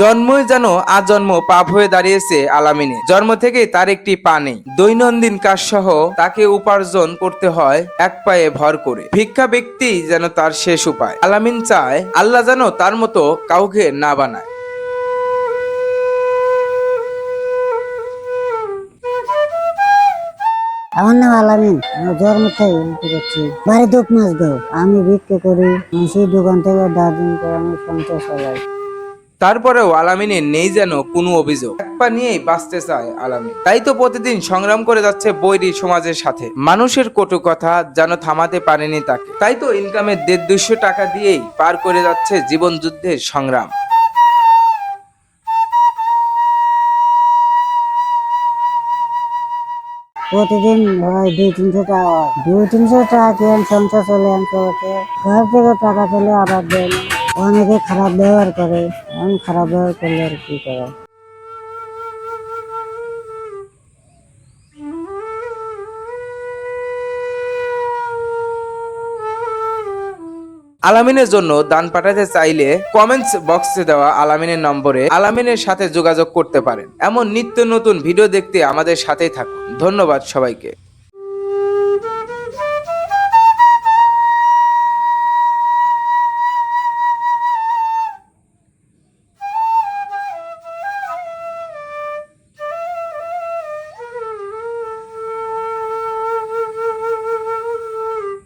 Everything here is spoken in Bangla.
জন্মই যেন আজন্ম পাপ হয়ে দাঁড়িয়েছে আলামিনে। জন্ম থেকেই তার একটি পা নেই। দৈনন্দিন কাজ সহ তাকে উপার্জন করতে হয় এক পায়ে ভর করে। ভিক্ষা ব্যক্তি যেন তার শেষ উপায়। আলামিন চায় আল্লাহ যেন তার মতো কাউকে না বানায়। আমার নাম আলামিন। থেকে আমি সেই দোকান থেকে দার্জিলিং করে আমি সংসার চালাই তারপরেও আলামিনের নেই যেন কোনো অভিযোগ। এক পা নিয়েই বাঁচতে চায় আলামিন। তাই তো প্রতিদিন সংগ্রাম করে যাচ্ছে বৈরী সমাজের সাথে। মানুষের কটু কথা যেন থামাতে পারেনি তাকে। তাই তো ইনকামের দেড় দুশো টাকা দিয়েই পার করে যাচ্ছে জীবন যুদ্ধের সংগ্রাম। প্রতিদিন হয় দুই তিনশো টাকা। দুই তিনশো টাকা কি আমি সংসার চলে চলছে ঘর থেকে টাকা পেলে আবার দেন। অনেকে খারাপ ব্যবহার করে আমি খারাপ ব্যবহার করলে আর কি করে? আলামিনের জন্য দান পাঠাতে চাইলে কমেন্টস বক্সে দেওয়া আলামিনের নম্বরে আলামিনের সাথে যোগাযোগ করতে পারেন। এমন নিত্য নতুন ভিডিও দেখতে আমাদের সাথেই থাকুন। ধন্যবাদ সবাইকে।